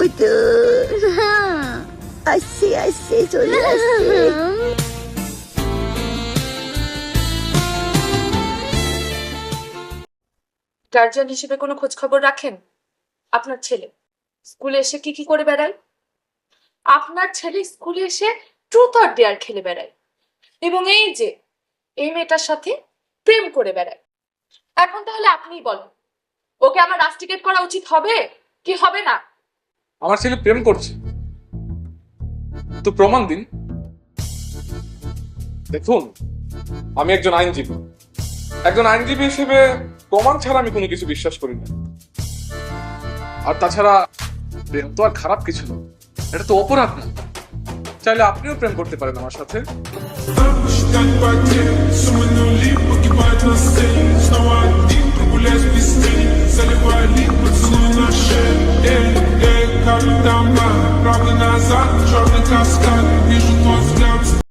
ওই গার্জিয়ান হিসেবে কোনো খোঁজ খবর রাখেন? আপনার ছেলে। স্কুলে এসে কি কি করে বেড়ায়? আপনার ছেলে স্কুলে এসে ট্রুথ অর ডেয়ার খেলে বেড়ায়। এবং এই যে, এই মেয়েটার সাথে প্রেম করে বেড়ায়। এখন তাহলে আপনিই বলেন ওকে আমার রাস্টিকেট করা উচিত হবে কি হবে না? আমার ছেলে প্রেম করছে। তো প্রমাণ দিন। দেখুন আমি একজন আইনজীবী। একজন আইনজীবী হিসেবে প্রমাণ ছাড়া আমি কোনো কিছু বিশ্বাস করি না। আর তাছাড়া প্রেম তো আর খারাপ কিছু না। এটা তো অপরাধ না। চাইলে আপনিও প্রেম করতে পারেন আমার সাথে। эй, как там, правда назад, черный каскад Вижу твой взгляд,